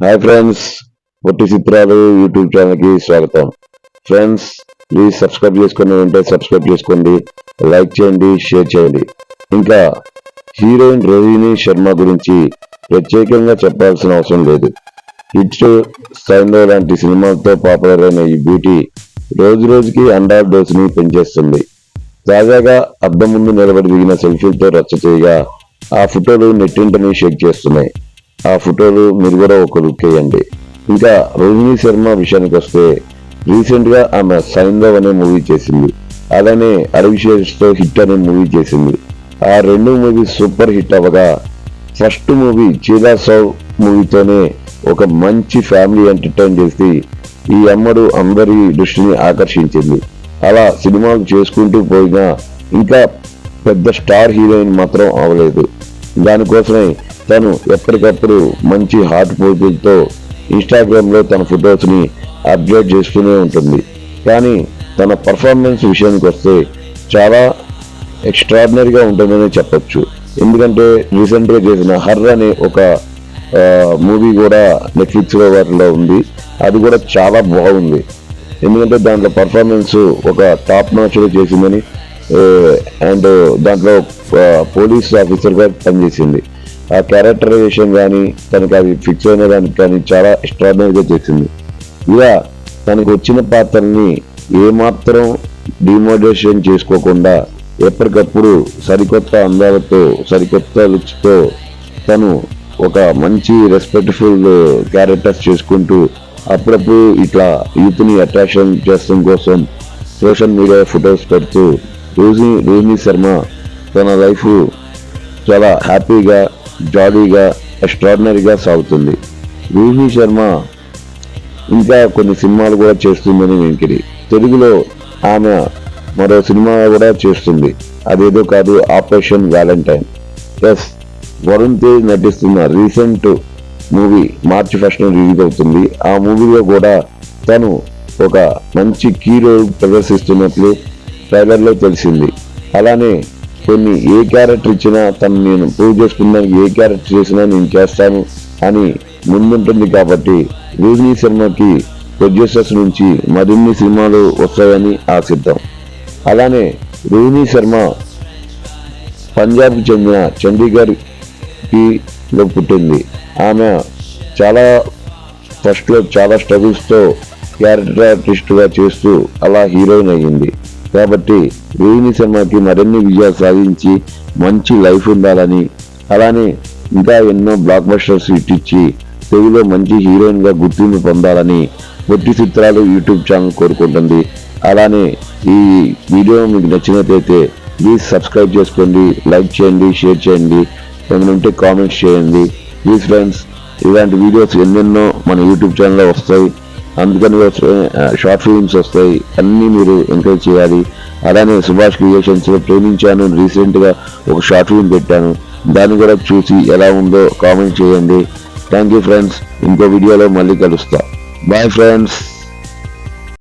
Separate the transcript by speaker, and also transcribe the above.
Speaker 1: Hi friends పొట్టి చిత్రాలు YouTube ఛానల్కి స్వాగతం. ఫ్రెండ్స్ ప్లీజ్ సబ్స్క్రైబ్ చేసుకుని ఉంటే సబ్స్క్రైబ్ చేసుకోండి లైక్ చేయండి షేర్ చేయండి. ఇంకా హీరోయిన్ రోహిణి శర్మ గురించి ప్రత్యేకంగా చెప్పాల్సిన అవసరం లేదు. హిట్ సైన్లో లాంటి సినిమాలతో పాపులర్ అయిన ఈ బ్యూటీ రోజు రోజుకి అండార్ డోస్ని పెంచేస్తుంది. తాజాగా అద్దం ముందు నిలబడి దిగిన సెల్ఫీలతో రచ్చ చేయగా ఆ ఫోటోలు నెట్టింటని షేక్ చేస్తున్నాయి. ఆ ఫోటోలు మీరు కూడా ఒక లుక్ వేయండి ఇంకా రోహిణి శర్మ విషయానికి వస్తే రీసెంట్గా ఆమె సైందవ్ అనే మూవీ చేసింది. అలానే అరవిశేష్తో హిట్ అనే మూవీ చేసింది. ఆ రెండు మూవీస్ సూపర్ హిట్ అవ్వగా ఫస్ట్ మూవీ చీలా సౌ మూవీతోనే ఒక మంచి ఫ్యామిలీ ఎంటర్టైన్ చేసి ఈ అమ్మడు అందరి దృష్టిని ఆకర్షించింది. అలా సినిమాలు చేసుకుంటూ పోయినా ఇంకా పెద్ద స్టార్ హీరోయిన్ మాత్రం అవ్వలేదు. దానికోసమే తను ఎప్పటికప్పుడు మంచి హాట్ పోజులతో ఇన్స్టాగ్రామ్లో తన ఫొటోస్ని అప్డేట్ చేస్తూనే ఉంటుంది. కానీ తన పర్ఫార్మెన్స్ విషయానికి వస్తే చాలా ఎక్స్ట్రాడినరీగా ఉంటుందని చెప్పొచ్చు. ఎందుకంటే రీసెంట్గా చేసిన హర్ అనే ఒక మూవీ కూడా నెట్ఫ్లిక్స్లో వాటిలో ఉంది. అది కూడా చాలా బాగుంది. ఎందుకంటే దాంట్లో పర్ఫార్మెన్స్ ఒక టాప్ నాచ్ చేసిందని అండ్ దాంట్లో పోలీస్ ఆఫీసర్గా పనిచేసింది. ఆ క్యారెక్టరైజేషన్ కానీ తనకి అది ఫిక్స్ అయిన దానికి కానీ చాలా ఎక్స్ట్రాడినరీగా చేసింది. ఇలా తనకు వచ్చిన పాత్రని ఏమాత్రం డిమోడేషన్ చేసుకోకుండా ఎప్పటికప్పుడు సరికొత్త అందాలతో సరికొత్త లుక్స్తో తను ఒక మంచి రెస్పెక్ట్ఫుల్ క్యారెక్టర్స్ చేసుకుంటూ అప్పుడప్పుడు ఇట్లా యూత్ని అట్రాక్షన్ చేసడం కోసం సోషల్ మీడియా ఫొటోస్ పెడుతూ రోహిణి రోహిణి శర్మ తన లైఫ్ చాలా హ్యాపీగా జాలీగా ఎక్స్ట్రాడినరీగా సాగుతుంది. రోహిణి శర్మ ఇంకా కొన్ని సినిమాలు కూడా చేస్తుందని వెంకిరి. తెలుగులో ఆమె మరో సినిమా కూడా చేస్తుంది. అదేదో కాదు Operation Valentine. Yes Varun Tej నటిస్తున్న recent movie March first release అవుతుంది. ఆ మూవీలో కూడా తను ఒక మంచి కీ రోల్ ప్రదర్శిస్తున్నట్లు ట్రైలర్లో తెలిసింది. అలానే కొన్ని ఏ క్యారెక్టర్ ఇచ్చినా తను నేను ప్రూవ్ చేసుకున్నాను ఏ క్యారెక్టర్ చేసినా నేను చేస్తాను అని ముందుంటుంది కాబట్టి రోహిణి శర్మకి ప్రొడ్యూసర్స్ నుంచి మరిన్ని సినిమాలు వస్తాయని ఆశిద్దాం. అలానే రోహిణి శర్మ పంజాబ్కి చెందిన చండీగఢ్కి లో పుట్టింది. ఆమె చాలా ఫస్ట్లో చాలా స్ట్రగుల్స్తో క్యారెక్టర్ ఆర్టిస్ట్గా చేస్తూ అలా హీరోయిన్ అయ్యింది. కాబట్టి రోహిణి సినిమాకి మరిన్ని విజయాలు సాధించి మంచి లైఫ్ ఉండాలని అలానే ఇంకా ఎన్నో బ్లాక్ బస్టర్స్ హిట్ ఇచ్చి తెలుగులో మంచి హీరోయిన్గా గుర్తింపు పొందాలని పొట్టి చిత్రాలు యూట్యూబ్ ఛానల్ కోరుకుంటుంది. అలానే ఈ వీడియో మీకు నచ్చినట్లయితే ప్లీజ్ సబ్స్క్రైబ్ చేసుకోండి లైక్ చేయండి షేర్ చేయండి ఏమైనా ఉంటే కామెంట్స్ చేయండి. ప్లీజ్ ఫ్రెండ్స్ ఇలాంటి వీడియోస్ ఎన్నెన్నో మన యూట్యూబ్ ఛానల్లో వస్తాయి. అందుకని షార్ట్ ఫిల్మ్స్ వస్తాయి అన్నీ మీరు ఎంకరేజ్ చేయాలి. అలానే సుభాష్ క్రియేషన్స్ ప్రేమించాను రీసెంట్గా ఒక షార్ట్ ఫిల్మ్ పెట్టాను. దాన్ని కూడా చూసి ఎలా ఉందో కామెంట్ చేయండి. థ్యాంక్ యూ ఫ్రెండ్స్ ఇంకో వీడియోలో మళ్ళీ కలుస్తా. Bye friends